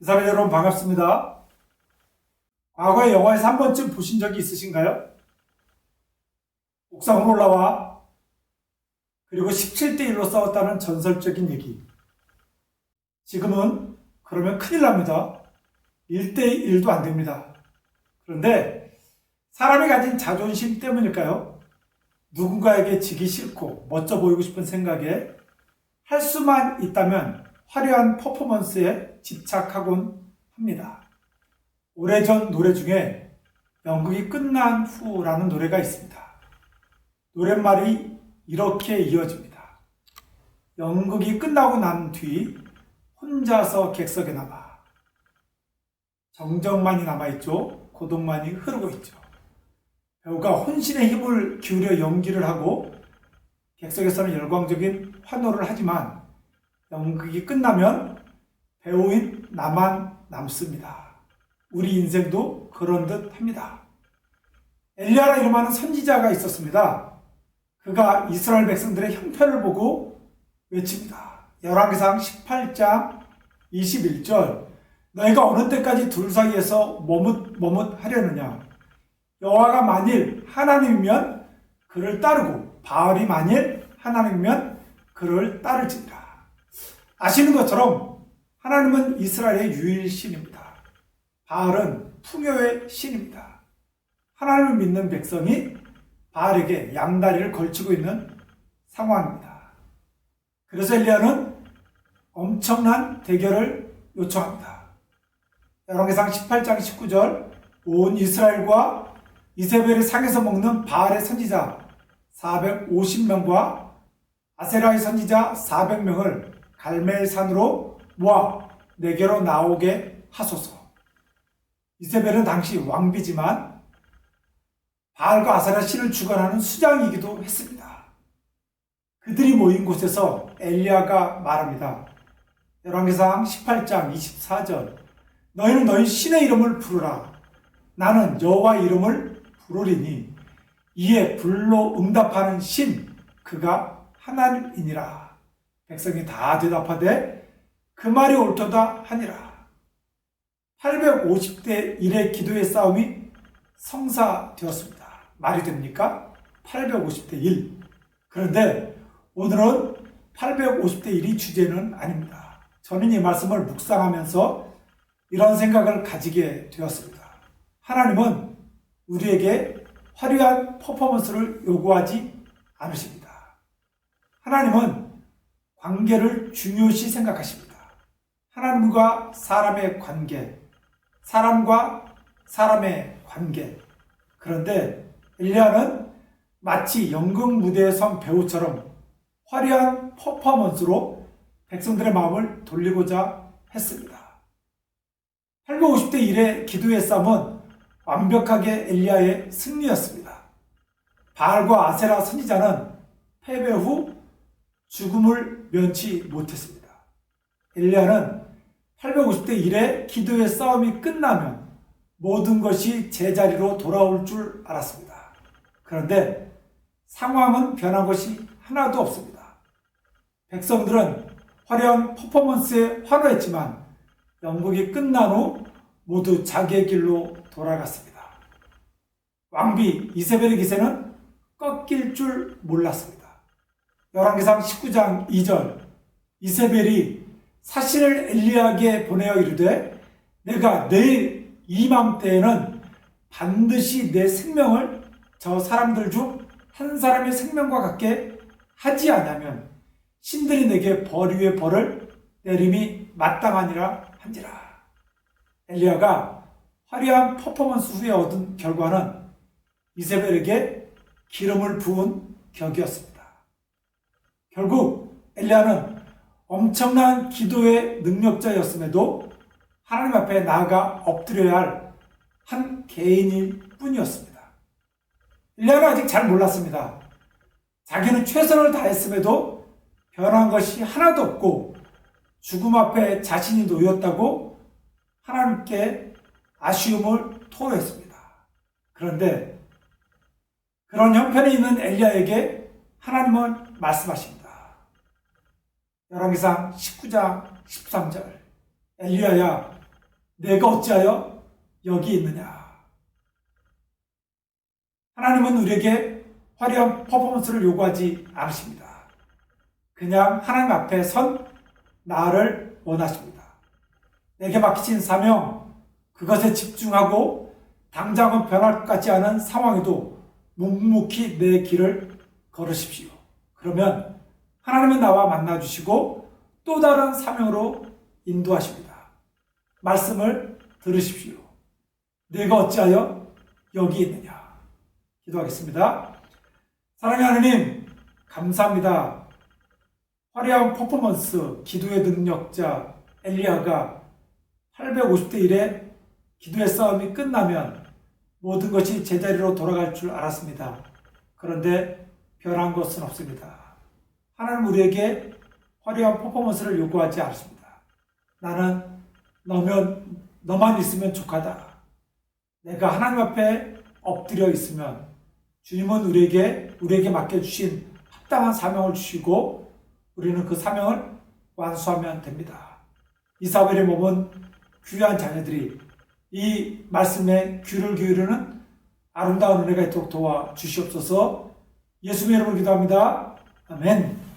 이사회 여러분 반갑습니다. 과거에 영화에서 한 번쯤 보신 적이 있으신가요? 옥상으로 올라와 그리고 17대 1로 싸웠다는 전설적인 얘기. 지금은 그러면 큰일 납니다. 1대 1도 안 됩니다. 그런데 사람이 가진 자존심 때문일까요? 누군가에게 지기 싫고 멋져 보이고 싶은 생각에 할 수만 있다면 화려한 퍼포먼스에 집착하곤 합니다. 오래전 노래 중에 연극이 끝난 후라는 노래가 있습니다. 노랫말이 이렇게 이어집니다. 연극이 끝나고 난 뒤 혼자서 객석에 남아 정적만이 남아있죠. 고독만이 흐르고 있죠. 배우가 혼신의 힘을 기울여 연기를 하고 객석에서는 열광적인 환호를 하지만 연극이 끝나면 배우인 나만 남습니다. 우리 인생도 그런 듯 합니다. 엘리야라 이름하는 선지자가 있었습니다. 그가 이스라엘 백성들의 형편을 보고 외칩니다. 열왕기상 18장 21절 너희가 어느 때까지 둘 사이에서 머뭇 머뭇 하려느냐 여호와가 만일 하나님이면 그를 따르고 바알이 만일 하나님이면 그를 따를지니라 아시는 것처럼 하나님은 이스라엘의 유일신입니다. 바알은 풍요의 신입니다. 하나님을 믿는 백성이 바알에게 양다리를 걸치고 있는 상황입니다. 그래서 엘리야는 엄청난 대결을 요청합니다. 열왕기상 18장 19절 온 이스라엘과 이세벨의 상에서 먹는 바알의 선지자 450명과 아세라의 선지자 400명을 갈멜산으로 모아 내게로 나오게 하소서. 이세벨은 당시 왕비지만 바알과 아세라 신을 주관하는 수장이기도 했습니다. 그들이 모인 곳에서 엘리야가 말합니다. 열왕기상 18장 24절 너희는 너희 신의 이름을 부르라. 나는 여호와 이름을 부르리니 이에 불로 응답하는 신 그가 하나님이니라. 백성이 다 대답하되 그 말이 옳도다 하니라. 850대 1의 기도의 싸움이 성사되었습니다. 말이 됩니까? 850대 1. 그런데 오늘은 850대 1이 주제는 아닙니다. 저는 이 말씀을 묵상하면서 이런 생각을 가지게 되었습니다. 하나님은 우리에게 화려한 퍼포먼스를 요구하지 않으십니다. 하나님은 관계를 중요시 생각하십니다. 하나님과 사람의 관계, 사람과 사람의 관계. 그런데 엘리야는 마치 연극 무대에 선 배우처럼 화려한 퍼포먼스로 백성들의 마음을 돌리고자 했습니다. 850대 1의 기도의 싸움은 완벽하게 엘리야의 승리였습니다. 바알과 아세라 선지자는 패배 후 죽음을 면치 못했습니다. 엘리야는 850대 1의 기도의 싸움이 끝나면 모든 것이 제자리로 돌아올 줄 알았습니다. 그런데 상황은 변한 것이 하나도 없습니다. 백성들은 화려한 퍼포먼스에 환호했지만 연극이 끝난 후 모두 자기의 길로 돌아갔습니다. 왕비 이세벨의 기세는 꺾일 줄 몰랐습니다. 열왕기상 19장 2절 이세벨이 사신을 엘리야에게 보내어 이르되 내가 내일 이맘때에는 반드시 내 생명을 저 사람들 중 한 사람의 생명과 같게 하지 않으면 신들이 내게 벌 위에 벌을 내림이 마땅하니라 한지라. 엘리야가 화려한 퍼포먼스 후에 얻은 결과는 이세벨에게 기름을 부은 격이었습니다. 결국 엘리야는 엄청난 기도의 능력자였음에도 하나님 앞에 나아가 엎드려야 할 한 개인일 뿐이었습니다. 엘리야는 아직 잘 몰랐습니다. 자기는 최선을 다했음에도 변한 것이 하나도 없고 죽음 앞에 자신이 놓였다고 하나님께 아쉬움을 토로했습니다. 그런데 그런 형편에 있는 엘리야에게 하나님은 말씀하십니다. 열왕기상 19장 13절 엘리야야 내가 어찌하여 여기 있느냐? 하나님은 우리에게 화려한 퍼포먼스를 요구하지 않으십니다. 그냥 하나님 앞에 선 나를 원하십니다. 내게 맡기신 사명, 그것에 집중하고 당장은 변할 것 같지 않은 상황에도 묵묵히 내 길을 걸으십시오. 그러면 하나님은 나와 만나주시고 또 다른 사명으로 인도하십니다. 말씀을 들으십시오. 내가 어찌하여 여기 있느냐? 기도하겠습니다. 사랑의 하나님, 감사합니다. 화려한 퍼포먼스, 기도의 능력자 엘리야가 850대 1에 기도의 싸움이 끝나면 모든 것이 제자리로 돌아갈 줄 알았습니다. 그런데 변한 것은 없습니다. 하나님 우리에게 화려한 퍼포먼스를 요구하지 않습니다. 나는 너면 너만 있으면 족하다. 내가 하나님 앞에 엎드려 있으면 주님은 우리에게 우리에게 맡겨 주신 합당한 사명을 주시고 우리는 그 사명을 완수하면 됩니다. 이사벨의 몸은 귀한 자녀들이 이 말씀에 귀를 기울이는 아름다운 은혜가 있도록 도와 주시옵소서 예수님의 이름으로 기도합니다. 아멘.